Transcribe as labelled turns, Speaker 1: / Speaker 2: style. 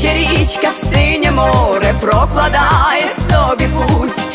Speaker 1: Тече річка в синє море, прокладає собі путь.